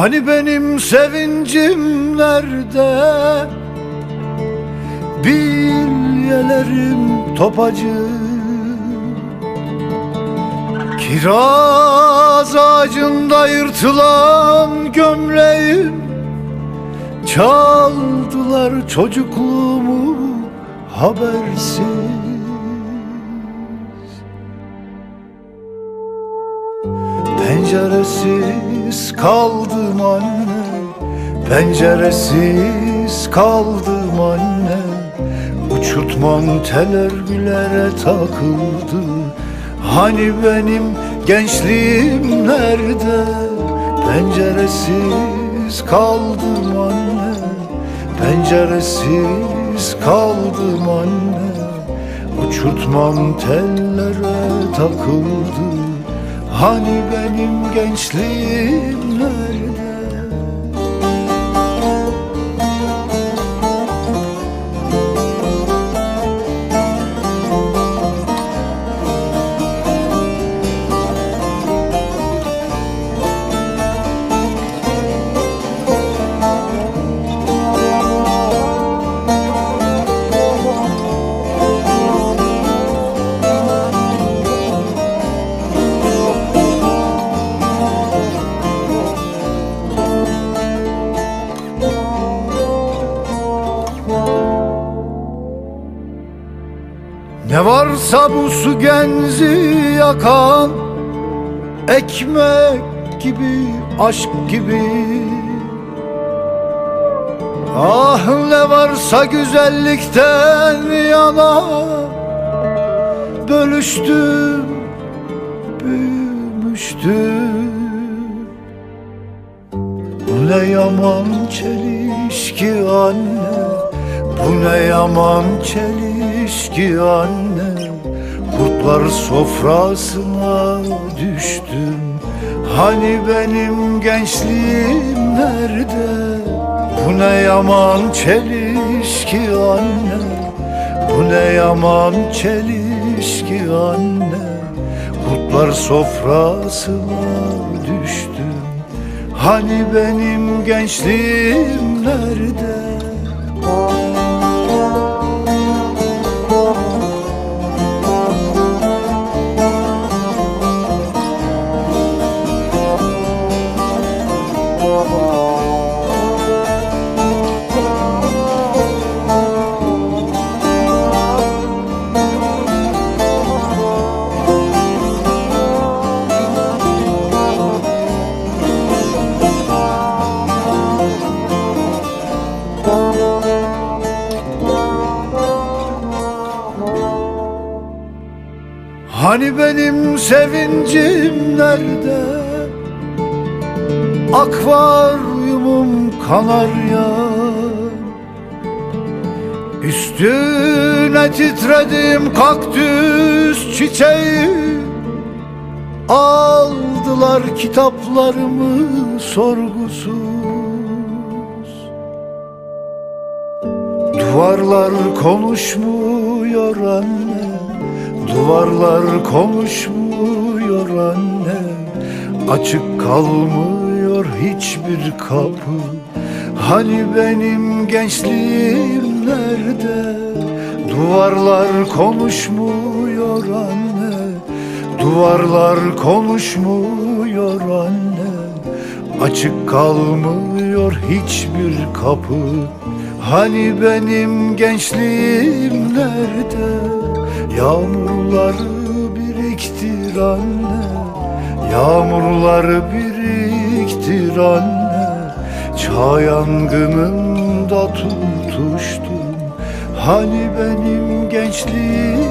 Hani benim sevincim nerede? Bilyelerim topacı. Kiraz ağacında yırtılan gömleğim. Çaldılar çocukluğumu habersiz. Penceresiz kaldım anne Penceresiz kaldım anne. Uçurtman teler bilere takıldı. Hani benim gençliğim nerede? Penceresiz kaldım anne Penceresiz kaldım anne. Uçurtmam tellere takıldı Hani benim gençliğim Ne varsa bu su genzi yakan Ekmek gibi, aşk gibi. Ah ne varsa güzellikten yana Bölüştüm, büyümüştüm. Ne yaman çelişki anne Bu ne yaman çelişki anne? Kurtlar sofrasına düştüm. Hani benim gençliğim nerede? Bu ne yaman çelişki anne? Bu ne yaman çelişki anne? Kurtlar sofrasına düştüm. Hani benim gençliğim nerede Hani benim sevincim nerede? Akvaryumum kanarya Üstüne titredim kaktüs çiçeği. Aldılar kitaplarımı sorgusuz. Duvarlar konuşmuyor anne Duvarlar konuşmuyor anne Açık kalmıyor hiçbir kapı. Hani benim gençliğim nerede? Duvarlar konuşmuyor anne Duvarlar konuşmuyor anne. Açık kalmıyor hiçbir kapı. Hani benim gençliğim nerede Yağmurları biriktir anne. Yağmurları biriktir anne. Çağ yangınında tutuştum. Hani benim gençliğim